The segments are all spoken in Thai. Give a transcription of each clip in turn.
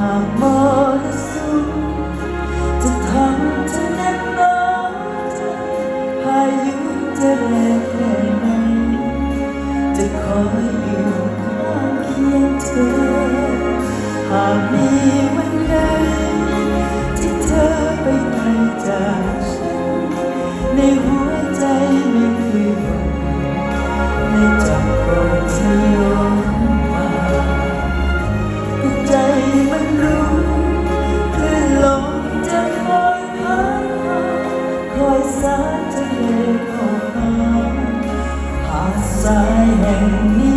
หากมรสุมจะทำเธอแน่นหนใจพายุจะแรงแค่นจะคอยอยู่ข้างเคียงเธอหากมี Let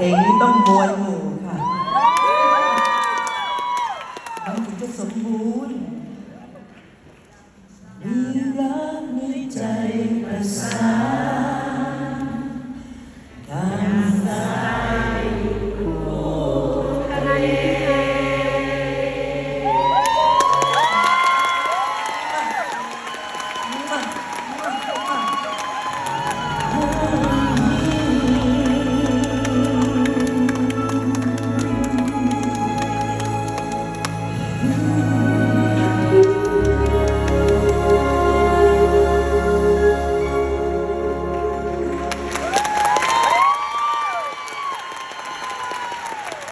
พลงนี้ต้องบวยหมู่ค่ะมันถึงจะสมบูรณ์มีรักในใจประสาน